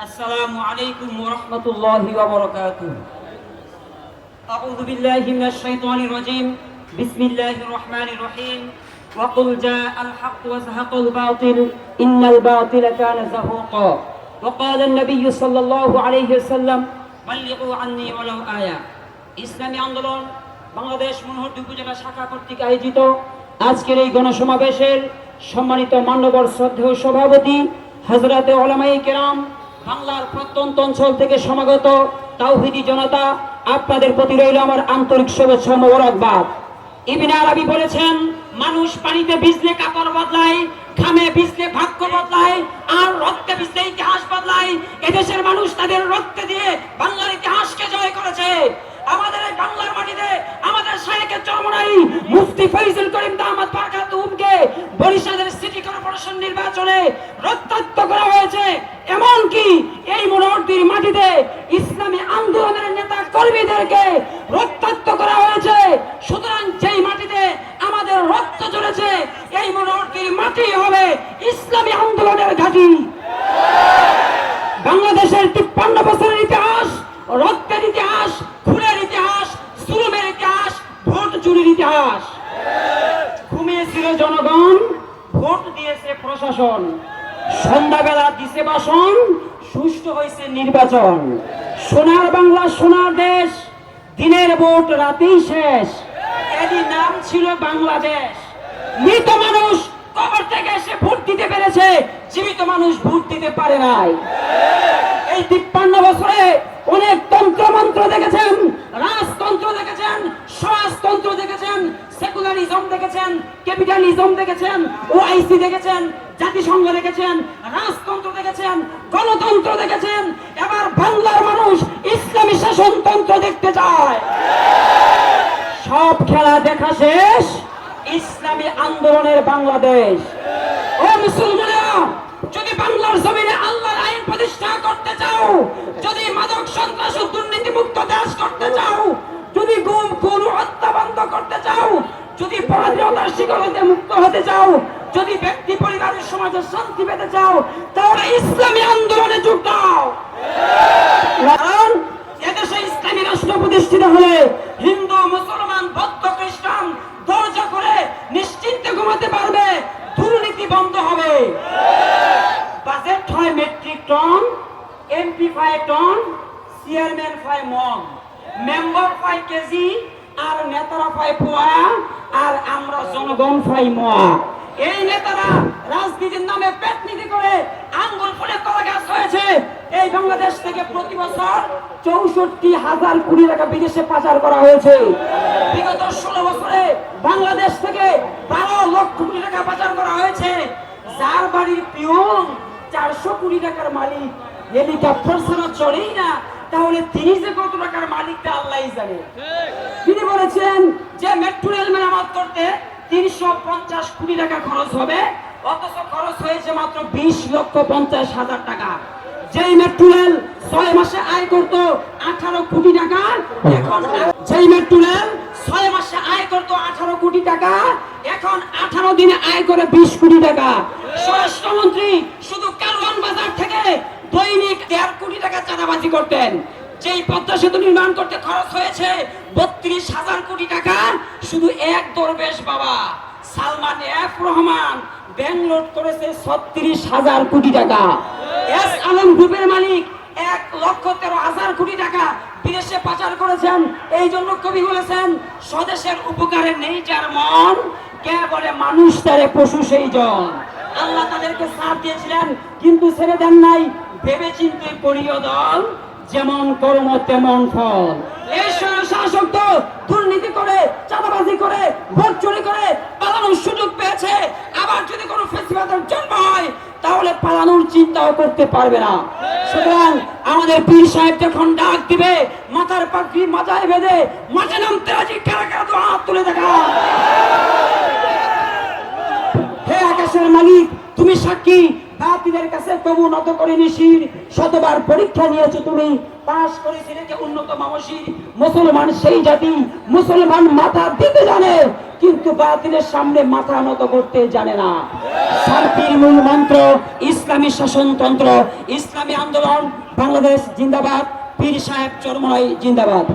السلام عليكم ورحمة الله وبركاته أعوذ بالله من الشيطان الرجيم بسم الله الرحمن الرحيم وقل جاء الحق وزهق الباطل إن الباطل كان زهوقا وقال النبي صلى الله عليه وسلم بلغوا عني ولو آية ইসলামী আন্দোলন বাংলাদেশ মনোহরদী উপজেলা শাখা কর্তৃক আয়োজিত আজকের এই গণসমাবেশের সম্মানিত মান্যবর শ্রদ্ধেয় সভাপতি হজরতে ওলামাই কেরাম বাংলার প্রত্যন্ত অঞ্চল থেকে সমাগত তাওহিদি জনতা, আপনাদের প্রতি রইল আমার আন্তরিক শুভেচ্ছা মোবারকবাদ। ইবিন আরবি বলেছেন, মানুষ পানিতে ভিজলে কাপড় বদলায়, ঘামে ভিজলে ভাগ্য বদলায়, আর রক্তে ভিজলে ইতিহাস বদলায়। এদেশের মানুষ তাদের রক্ত দিয়ে বাংলার নির্বাচনে রক্তাক্ত করা হয়েছে। এমনকি এই মনোহরটির মাটিতে ইসলামী আন্দোলনের নেতা কর্মীদেরকে রক্তাক্ত করা হয়েছে। সুতরাং যেই মাটিতে আমাদের রক্ত চলেছে, এই মনোহরটির মাটি হবে ইসলামী আন্দোলনের ঘাঁটি। বাংলাদেশের তিপ্পান্ন বছরের ইতিহাস রক্তের ইতিহাস খুনের ইতিহাস সুলমের ইতিহাস ভোট চুরির ইতিহাস ঘুমিয়েছিল জনগণ ভোট প্রশাসন। সন্ধ্যাবেলা দিছে বাসন, সুষ্ঠু হয়েছে নির্বাচন। সোনার বাংলা, সোনার দেশ, দিনের ভোট রাতেই শেষ। এরই নাম ছিল বাংলাদেশ। মৃত মানুষ কবর থেকে এসে ভোট দিতে পেরেছে, জীবিত মানুষ ভোট দিতে পারে নাই। এই তিপ্পান্ন বছরে অনেক তন্ত্র মন্ত্র দেখেছেন, রাজতন্ত্র দেখেছেন সমাজতন্ত্র দেখেছেন, সেকুলারিজম দেখেছেন, ক্যাপিটালিজম দেখেছেন, ওআইসি দেখেছেন জাতিসংঘ দেখেছেন, রাজতন্ত্র দেখেছেন, গণতন্ত্র দেখেছেন, এবার বাংলার মানুষ ইসলামী শাসনতন্ত্র দেখতে চায়। সব খেলা দেখা শেষ, ইসলামী আন্দোলনের বাংলাদেশ। ও মুসলমানেরা, যদি বাংলার জমিনে আল্লাহর আইন প্রতিষ্ঠা করতে চাও, যদি মাদক সন্ত্রাস ও দুর্নীতি মুক্ত দেশ করতে চাও, যদি গুম, খুন হত্যা বন্ধ করতে চাও, যদি পরাধীনতার হতে মুক্ত হতে চাও যদি ব্যক্তি পরিবারের সমাজে শান্তি পেতে চাও, তাহলে ইসলামী আন্দোলনে যোগ দাও। কারণ এদেশে ইসলামী রাষ্ট্র প্রতিষ্ঠিত হলে হিন্দু, মুসলমান, বৌদ্ধ, খ্রিস্টান দরজা করে নিশ্চিন্তে ঘুমাতে পারবে, দুর্নীতি বন্ধ হবে। বাজেট হয় মেট্রিক টন এমপি পায় টন, চেয়ারম্যান পায় মন, মেম্বার পায় কেজি, আর নেতারা পায় পোয়া, আর আমরা জনগণ পাই মোয়া। এই নেতারা রাজনীতির নামে পেটনীতি করে আঙ্গুল ফুলে কলাগাছ হয়েছে। এই বাংলাদেশ থেকে প্রতি বছর চৌষট্টি হাজার কোটি টাকা বিদেশে পাচার করা হয়েছে। বিগত ষোলো বছরে বাংলাদেশ থেকে বারো লক্ষ কোটি টাকা পাচার করা হয়েছে। যার বাড়ির পিয়ন চারশো কোটি টাকার মালিক। হেলিকপ্টার ছাড়া চলেই না। তাহলে তিনি যে কত টাকার মালিকটা আল্লাহ জানে। তিনি বলেছেন যে মেট্রো রেল মেরামত করতে তিনশো পঞ্চাশ কোটি টাকা খরচ হবে, অথচ খরচ হয়েছে মাত্র বিশ লক্ষ পঞ্চাশ হাজার টাকা। যেই মেট্রো রেল ছয় মাসে আয় করত আঠারো কোটি টাকা, এখন যেই মেট্রো ছয় মাসে আয় করত আঠারো কোটি টাকা, এখন আঠারো দিনে আয় করে বিশ কোটি টাকা। স্বরাষ্ট্রমন্ত্রী শুধু কারওয়ান বাজার থেকে দৈনিক দেড় কোটি টাকা চাঁদাবাজি করতেন। যেই পদ্মা সেতু নির্মাণ করতে খরচ হয়েছে বত্রিশ হাজার কোটি টাকা, শুধু এক বাবা। সালমান এফ রহমান ব্যাংলোড করেছে ছত্রিশ হাজার কোটি টাকা। এস আলম গ্রুপের মালিক এক লক্ষ তেরো হাজার কোটি টাকা বিদেশে পাচার করেছেন, এই জন্য কবি বলেছেন, স্বদেশের উপকারে নেই যার মন, কে বলে মানুষ তারে পশু সেই জন আল্লাহ তাদেরকে সাথ দিয়েছিলেন, কিন্তু ছেড়ে দেন নাই ভেবে চিন্তে করিও দল, যেমন কর্ম তেমন ফল। এই শাসক তো দুর্নীতি করে, চাঁদাবাজি করে, ভোট চুরি করে পালানোর সুযোগ পেয়েছে। আবার যদি কোনো ফেসিবাদের জন্ম হয়, তাহলে পালানোর চিন্তাও করতে পারবে না। সুতরাং আমাদের পীর সাহেব যখন ডাক দিবে, মাথার পাখি মাথায় বেঁধে মাঠে নামতে রাজি, কারা কারা তো হাত তুলে দেখা। হে আকাশের মালিক, তুমি সাক্ষী সাথীদের কাছে তবু নত করে নিশির শতবার পরীক্ষা নিয়েছো তুমি। পাশ করেছি রেখে উন্নত মামসির মুসলমান সেই জাতি। মুসলমান মাথা দিতে জানে, কিন্তু বাতিলের সামনে মাথা নত করতে জানে না। শান্তির মূল মন্ত্র, ইসলামী শাসনতন্ত্র, ইসলামী আন্দোলন, বাংলাদেশ জিন্দাবাদ, পীর সাহেব চরময় জিন্দাবাদ।